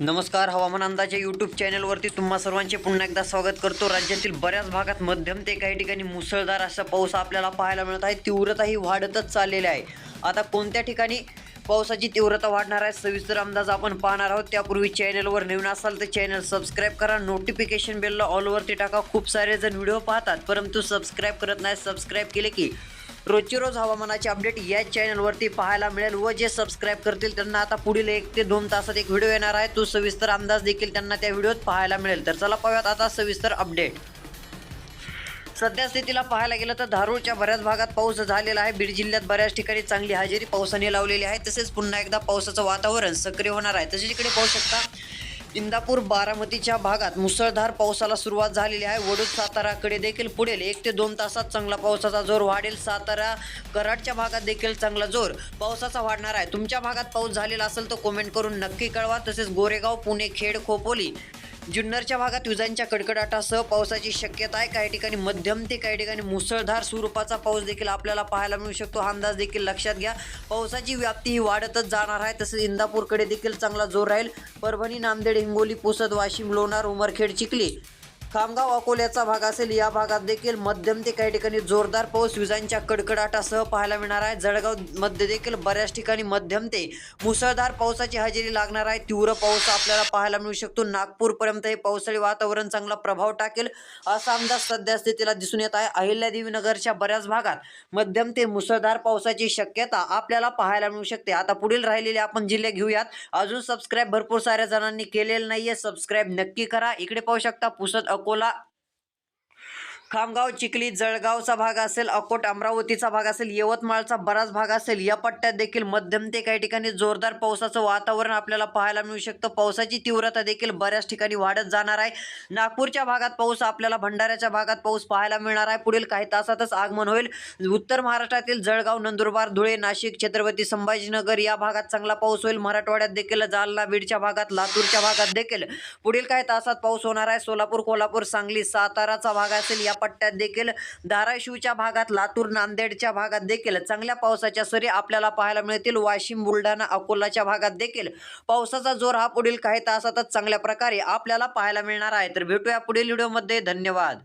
नमस्कार हवामान अंदाजे यूट्यूब चॅनलवरती तुम्हा सर्वांचे पुन्हा एकदा स्वागत करतो. राज्यातील बऱ्याच भागात मध्यम ते काही ठिकाणी मुसळधार असा पाऊस आपल्याला पाहायला मिळत आहे. तीव्रताही वाढतच चाललेली आहे. आता कोणत्या ठिकाणी पावसाची तीव्रता वाढणार आहे सविस्तर अंदाज आपण पाहणार आहोत. त्यापूर्वी चॅनलवर नवीन असाल तर चॅनल सबस्क्राईब करा. नोटिफिकेशन बेलला ऑलवरती टाका. खूप सारे जण व्हिडिओ पाहतात परंतु सबस्क्राईब करत नाही. सबस्क्राईब केले की रोजची रोज हवामानाचे अपडेट या चॅनलवरती पाहायला मिळेल व जे सबस्क्राईब करतील त्यांना आता पुढील एक ते दोन तासात एक व्हिडिओ येणार आहे. तो सविस्तर अंदाज देखील त्यांना त्या व्हिडिओत पाहायला मिळेल. तर चला पाहूयात आता सविस्तर अपडेट सध्या स्थितीला पाहायला गेलं तर धारूरच्या बऱ्याच भागात पाऊस झालेला आहे. बीड जिल्ह्यात बऱ्याच ठिकाणी चांगली हजेरी पावसाने लावलेली आहे. तसेच पुन्हा एकदा पावसाचं वातावरण सक्रिय होणार आहे. तसेच इकडे पाहू शकता इंदापूर बारामतीच्या भागात मुसळधार पावसाला सुरुवात झालेली आहे. वडूद साताराकडे देखील पुढील एक ते दोन तासात चांगला पावसाचा जोर वाढेल. सातारा कराडच्या भागात देखील चांगला जोर पावसाचा वाढणार आहे. तुमच्या भागात पाऊस झालेला असेल तर कमेंट करून नक्की कळवा. तसेच गोरेगाव पुणे खेड खोपोली जुन्नरच्या भागात विजांच्या कडकडाटासह पावसाची शक्यता आहे. काही ठिकाणी मध्यम ते काही ठिकाणी मुसळधार स्वरूपाचा पाऊस देखील आपल्याला पाहायला मिळू शकतो. हा अंदाज देखील लक्षात घ्या. पावसाची व्याप्ती ही वाढतच जाणार आहे. तसेच इंदापूरकडे देखील चांगला जोर राहील. परभणी नांदेड हिंगोली पुसद वाशिम लोणार उमरखेड चिखली. खामगाव अकोल्याचा भाग असेल या भागात देखील मध्यम ते काही ठिकाणी जोरदार पाऊस विजांच्या कडकडाटासह पाहायला मिळणार आहे. जळगावमध्ये देखील बऱ्याच ठिकाणी मध्यम ते मुसळधार पावसाची हजेरी लागणार आहे. तीव्र पाऊस आपल्याला पाहायला मिळू शकतो. नागपूरपर्यंत हे पावसाळी वातावरण चांगला प्रभाव टाकेल असा अंदाज सध्या स्थितीला दिसून येत आहे. अहिल्यादेवी नगरच्या बऱ्याच भागात मध्यम ते मुसळधार पावसाची शक्यता आपल्याला पाहायला मिळू शकते. आता पुढील राहिलेले आपण जिल्हे घेऊयात. अजून सबस्क्राईब भरपूर साऱ्या जणांनी केलेलं नाहीये. सबस्क्राईब नक्की करा. इकडे पाहू शकता पुसद अकोला खामगाव चिखली जळगावचा भाग असेल अकोट अमरावतीचा भाग असेल यवतमाळचा बराच भाग असेल या पट्ट्यात देखील मध्यम ते काही ठिकाणी जोरदार पावसाचं वातावरण आपल्याला पाहायला मिळू शकतं. पावसाची तीव्रता देखील बऱ्याच ठिकाणी वाढत जाणार आहे. नागपूरच्या भागात पाऊस आपल्याला भंडाऱ्याच्या भागात पाऊस पाहायला मिळणार आहे. पुढील काही तासातच आगमन होईल. उत्तर महाराष्ट्रातील जळगाव नंदुरबार धुळे नाशिक छत्रपती संभाजीनगर या भागात चांगला पाऊस होईल. मराठवाड्यात देखील जालना बीडच्या भागात लातूरच्या भागात देखील पुढील काही तासात पाऊस होणार आहे. सोलापूर कोल्हापूर सांगली साताराचा भाग असेल या पट्ट्यात देखील धाराशिवच्या भागात लातूर नांदेडच्या भागात देखील चांगल्या पावसाच्या सरी आपल्याला पाहायला मिळतील. वाशिम बुलढाणा अकोलाच्या भागात देखील पावसाचा जोर हा पुढील काही तासातच चांगल्या प्रकारे आपल्याला पाहायला मिळणार आहे. तर भेटूया पुढील व्हिडिओमध्ये. धन्यवाद.